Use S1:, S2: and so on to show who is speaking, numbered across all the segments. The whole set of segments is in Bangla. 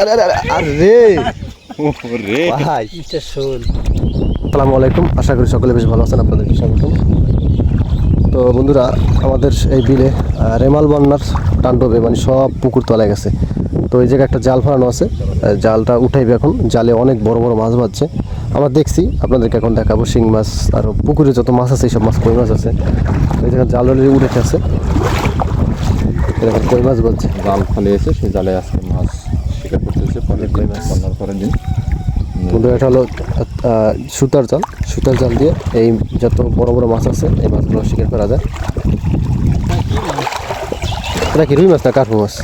S1: আরে। ভাই। আসসালামু আলাইকুম। আশা করি সকলে বেশ ভালো আছেন আপনাদেরকে স্বাগতম। তো বন্ধুরা আমাদের এই বিলে রেমাল বন্যার তাণ্ডবে মানে সব পুকুর তলায় গেছে। তো এই জায়গায় একটা জাল ফেলানো আছে। জালটা উঠাইবে এখন। জালে অনেক বড় বড় মাছ বাজছে। আমরা দেখছি আপনাদেরকে এখন দেখাবো শিং মাছ আর পুকুরে যত মাছ আছে এইসব মাছ কই মাছ আছে। তো এই জায়গায় জাল অলরেডি উঠে আছে। এই কই মাছ বাজছে।
S2: জাল ফালিয়েছে সেই জালে আজকে মাছ শিকার করতেছে দিন বন্যার পরের দিন।
S1: বন্ধুরা এটা হলো সুতার জাল। সুতার জাল দিয়ে এই যত বড় বড় মাছ আছে এই মাছগুলো শিকার করা যায়। এটা কি রুই মাছ না কার্পু মাছ?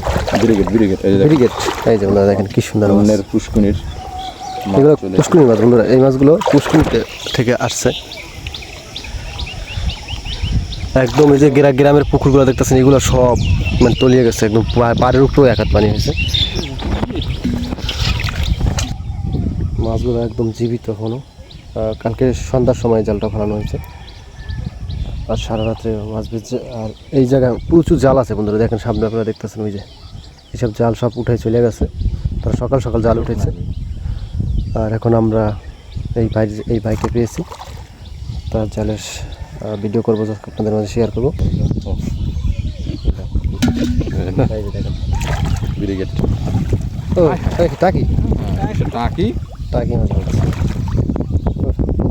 S2: ব্রিগেড ব্রিগেড
S1: ব্রিগেড এই যে বন্ধুরা দেখেন কি সুন্দর মাছ।
S2: বন্যের পুষ্কুনির
S1: এগুলো পুষ্কুনি মাছ বন্ধুরা এই মাছগুলো পুষ্কুনি থেকে আসছে। একদম এই যে গ্রা গ্রামের পুকুরগুলো দেখতেছেন এগুলো সব মানে তলিয়ে গেছে একদম পাড়ের উপরেও এক হাত পানি হয়েছে। মাছগুলো একদম জীবিত এখনও। আহ, কালকে সন্ধ্যার সময় জালটা ফেলানো হয়েছে। আর সারা রাত্রে মাছ বেঁচে আর এই জায়গায় প্রচুর জাল আছে বন্ধুরা দেখেন সামনে আপনারা দেখতেছেন ওই যে এইসব জাল সব উঠে চলে গেছে। তারা সকাল সকাল জাল উঠেছে। আর এখন আমরা এই ভাই এই ভাইকে পেয়েছি। তার জালের ভিডিও করব আপনাদের মাঝে শেয়ার করব। টাকি? টাকি?
S2: টাকি
S1: মাছ বলছে।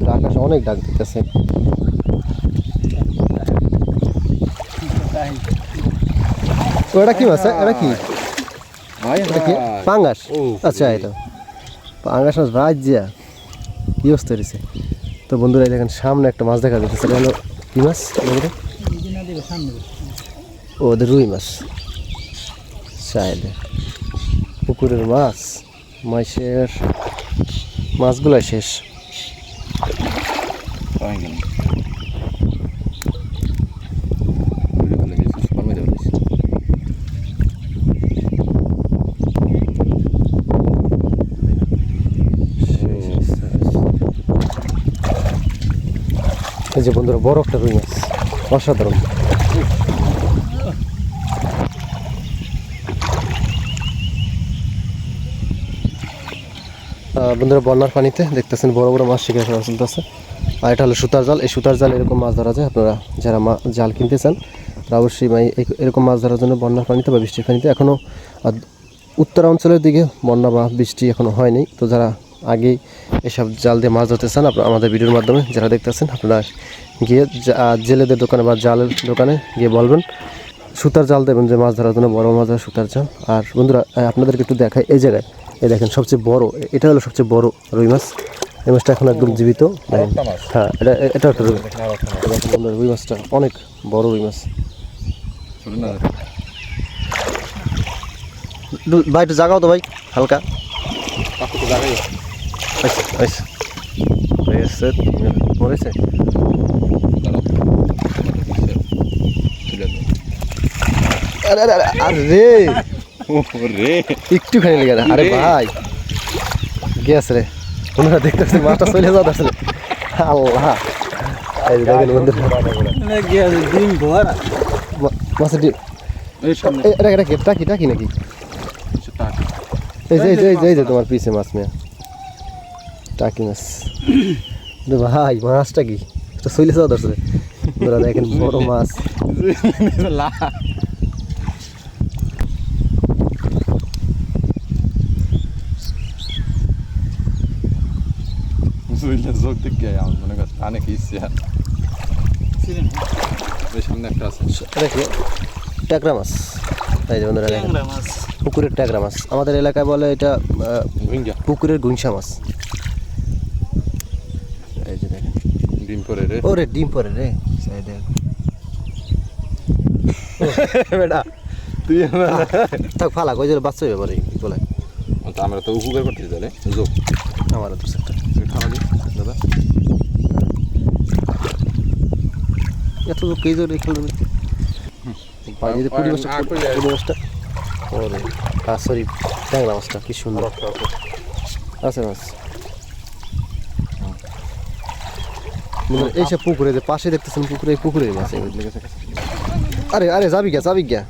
S1: ওদের অনেক ডাক দিতেছে। ও এটা কি মাছ? এটা কি? পাঙ্গাস? আচ্ছা এটা। পাঙ্গাস মাছ রাজ্যা কি অবস্থা তো বন্ধুরা দেখেন সামনে একটা মাছ দেখা যাচ্ছে সেটা হলো কি মাছ? ও ওদের রুই মাছ। চাইলে পুকুরের মাছ মাছের মাছগুলো শেষ। এই যে বন্ধুরা বড় একটা রুই মাছ অসাধারণ। বন্ধুরা বন্যার পানিতে দেখতেছেন বড় বড় মাছ শিকার করা চলতেছে। আর এটা হলো সুতার জাল। এই সুতার জাল এরকম মাছ ধরা যায়। আপনারা যারা জাল কিনতে চান, তারা অবশ্যই এরকম মাছ ধরার জন্য বন্যার পানিতে বা বৃষ্টির পানিতে এখনও উত্তর অঞ্চলের দিকে বন্যা বা বৃষ্টি এখনও হয়নি। তো যারা আগেই এসব জাল দিয়ে মাছ ধরতে চান, আপনারা আমাদের ভিডিওর মাধ্যমে যারা দেখতেছেন, আপনারা গিয়ে জেলেদের দোকানে বা জালের দোকানে গিয়ে বলবেন, সুতার জাল দেবেন যে মাছ ধরার জন্য বড় মাছ আর সুতার জাল। আর বন্ধুরা আপনাদেরকে একটু দেখায় এই জায়গায়। এই দেখেন সবচেয়ে বড় এটা হলো সবচেয়ে বড় রুই মাছ এই মাছটা এখন একদম জীবিত। হ্যাঁ এটা এটা একটা রুই। রুই মাছটা অনেক বড় রুই মাছ ভাই একটু জাগাও তো ভাই হালকা আচ্ছা আচ্ছা হয়ে মরেছে আরে আরে আরে আরে রে
S2: রে
S1: একটুখানি লেগে না আরে ভাই গ্যাস রে। বন্ধুরা দেখতেছি মাছটা চলে যাওয়া আসলে আল্লাহ। এই যে দেখেন বন্ধুরা।
S3: দিন ভর।
S1: মা- মাছের ডিম।
S2: এই সামনে।
S1: এটা এটা কি টাকি টাকি নাকি?
S2: টাকি।
S1: এই যে এই যে এই যে তোমার পিছে মাছ মেয়া টাকি মাছ। ভাই মাছটা কি? এটা চলে যাওয়া আসলে বন্ধুরা দেখেন বড় মাছ।
S2: বুঝলে যোগ দিকে আমার মনে করছে কানে কি ইচ্ছে সামনে একটা আছে।
S1: ট্যাকরা মাছ। এই যে বন্ধুরা পুকুরের ট্যাকরা মাছ। আমাদের এলাকায় বলে এটা পুকুরের গুইসা মাছ। এই যে দেখেন।
S2: ডিম করে রে।
S1: ওরে ডিম পরে রে। সাইডে বেটা।
S2: তুই
S1: থাক ফালা কই যে বাচ্চা বলে
S2: আমরা তো উপকার করতেছি তাহলে। যোগ
S1: আমার তো সেটা
S2: খাওয়া দাদা।
S1: এত তো কেজি পুরি মাছটা? পুরি মাছটা। ওরে আর সরি ট্যাংরা মাছটা কি সুন্দর। আছে মাছ। মানে এইসব পুকুরে যে পাশে দেখতেছেন পুকুরে মাছ আরে আরে যাবি গা যাবি গা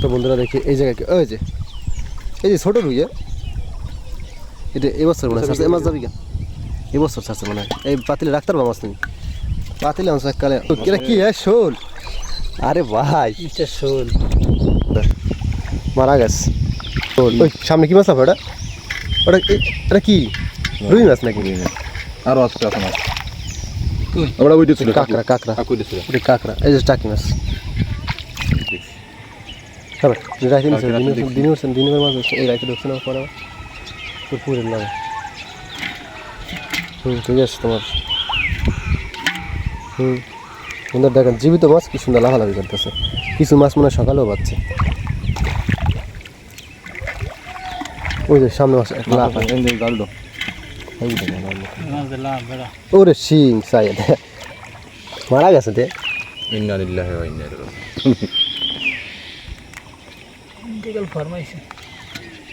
S1: তো বন্ধুরা দেখি এই জায়গায় ওই যে এই যে ছোট রুই এ? এটা এবছর মনে হয় এ মাছ যাবি এবছর ছাড়ছে মনে হয়। এই পাতিলে রাখতে পারব মাছ তুমি পাতিলে আনছো এককালে। এটা কি হ্যাঁ শোল? আরে ভাই।
S3: এটা শোল?
S1: মারা গেছে। শোল। ওই সামনে কি মাছ আছে ওটা? ওটা এটা কি? রুই মাছ নাকি?
S2: আরও আসছে আছে মাছ? আমরা ওইটা ছিল
S1: কাঁকড়া কাঁকড়া। ওটা কাঁকড়া। এই যে টাকি মাছ। হ্যাঁ। দিনের উঠছেন দিনের মাছ এই রাখি ঢুকছে না পরে পুরের লাগে হুম ঠিক আছে তোমার। হুম সুন্দর দেখেন জীবিত মাছ কি সুন্দর লাফালাফি করতেছে। কিছু মাছ মনে হয় সকালেও পাচ্ছে। ওই যে সামনে মাছ একটা লাফ ওরে শিং সাইড মারা গেছে তে।
S2: ইন্না লিল্লাহি ওয়া ইন্না ইলাইহি রাজিউন।
S3: বিকাল ফরমাইছে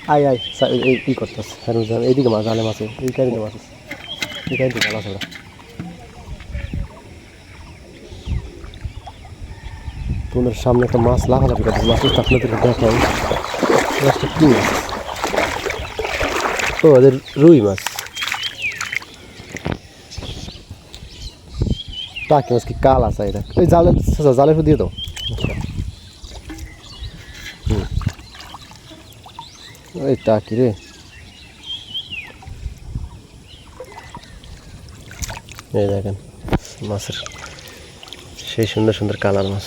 S1: আয় আয় এই- ই করতেছে হ্যাঁ এইদিকে মাছ আলে মাছ, এই কারিতে মাছ এই কারিতে জাল আছে তোমাদের সামনে একটা মাছ লাফালাফি করতেছে মাছের আপনাদের দেখাই। মাছটা কি মাছ ও ওদের রুই মাছ। টাকি মাছ কি কাল আছে এটা? ওই জালে উপর দিয়ে দাও। ওই টাকি রে? এই দেখেন, মাছের সেই সুন্দর সুন্দর কালার মাছ।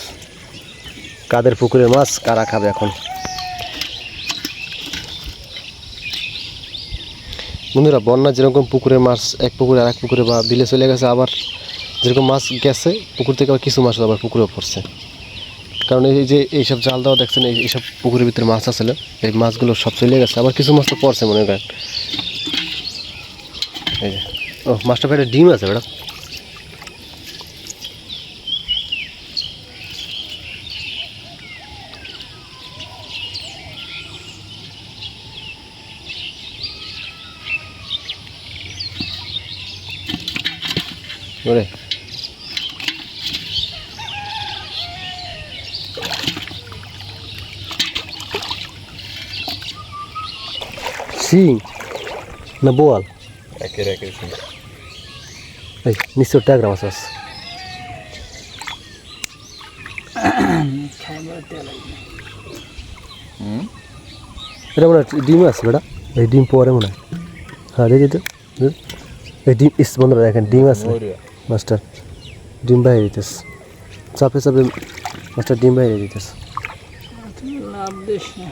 S1: কাদের পুকুরের মাছ, কারা খাবে এখন? বন্ধুরা বন্যা যেরকম পুকুরের মাছ, এক পুকুরে আর এক পুকুরে বা বিলে চলে গেছে, আবার যেরকম মাছ গেছে, পুকুর থেকে আবার কিছু মাছ আবার পুকুরেও পড়ছে। কারণ এই যে এইসব জাল দেওয়া দেখছেন, এই এইসব পুকুরের ভিতরে মাছ আসলে এই মাছগুলো সব চলে গেছে। আবার কিছু মাছ তো পড়ছে মনে করেন। এই যে, ও মাছটা পেটে ডিম আছে বেটা। ওরে শিং না বোয়াল।
S2: একের একের শুনে
S1: এই নিশ্চয় ট্যাগরা মাছ আছে। এটা মনে হয় ডিম আছে বেটা। এই ডিম পরে মনে হয়। হ্যাঁ দেখি তো। এই ডিম ইস বন্ধুরা দেখেন ডিম আছে। মাস্টার ডিম বাইরে দিতেছে। চাপে চাপে মাস্টার ডিম বাইরে দিতেছে।
S3: লাভ দিস না।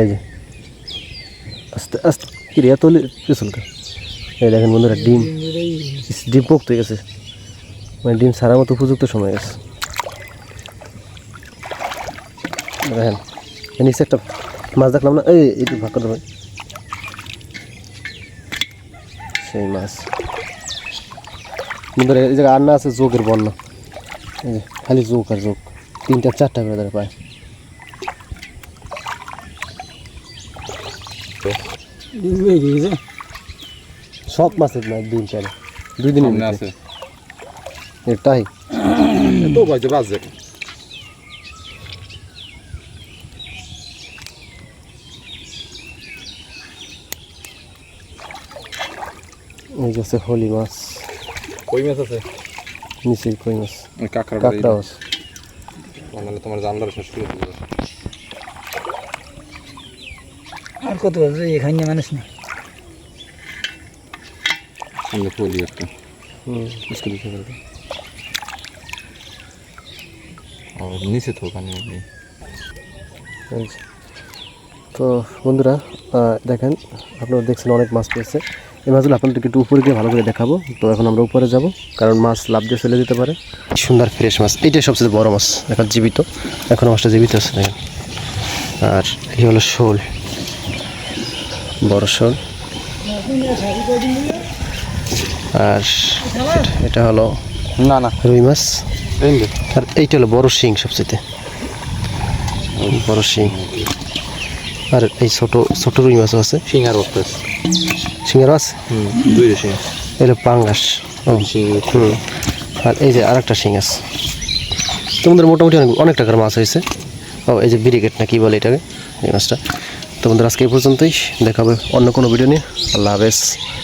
S1: এই যে। আস্তে আস্তে কি রে, এত পিছলকা এই দেখেন বন্ধুরা, ডিম। ডিম পোক্ত হয়ে গেছে। মানে ডিম সারার মতো উপযুক্ত সময় গেছে। দেখেন নিচে একটা মাছ দেখলাম না? এই একটু ভাগ ভাই সেই মাছ। বন্ধুরা, এই জায়গায় আর না আছে যোগের বন্যা এই যে, খালি জোক আর জোক। তিনটা, চারটা করে ধরে পায়। সব মাছের না ডিম চারে দুই ভিতরে।
S2: আছে।
S1: এটাই
S2: তো বাজে বাজে।
S1: এই যে হোলি মাছ।
S2: কই মাছ আছে?
S1: নিচে কই মাছ।
S2: কাঁকড়া
S1: কাঁকড়া মাছ।
S2: তোমার জানলার শেষ করে
S3: আর কত এখানে মানুষ না
S2: সঙ্গে ফুলি একটা
S1: মুশকিল
S2: আর নিচে তো।
S1: তো বন্ধুরা দেখেন আপনারা দেখছেন অনেক মাছ পেয়েছে এই মাছগুলো আপনাদেরকে একটু উপরে গিয়ে ভালো করে দেখাবো। তো এখন আমরা উপরে যাব কারণ মাছ লাভ দিয়ে ফেলে দিতে পারে। সুন্দর ফ্রেশ মাছ। এইটাই সবচেয়ে বড় মাছ এখন জীবিত। এখন মাছটা জীবিত আছে দেখেন। আর এই হলো শোল। শোল। আর এটা- হলো
S2: না না।
S1: রুই মাছ। আর এইটা হলো বড় শিং সবচেয়ে বড় শিং। আর এই ছোট ছোট রুই মাছও আছে।
S2: শিঙার
S1: শিঙেরও আছে
S2: হুম দুই শিং।
S1: এটা পাঙ্গাস। আর এই যে আরেকটা শিং আছে। তোমাদের মোটামুটি অনেক অনেক টাকার মাছ হয়েছে। ও এই যে বিরিগেট না কি বলে এটাকে? এই মাছটা। তোমাদের আজকে এই পর্যন্তই। দেখাবে অন্য কোনো ভিডিও নিয়ে। আল্লাহ হাফেজ।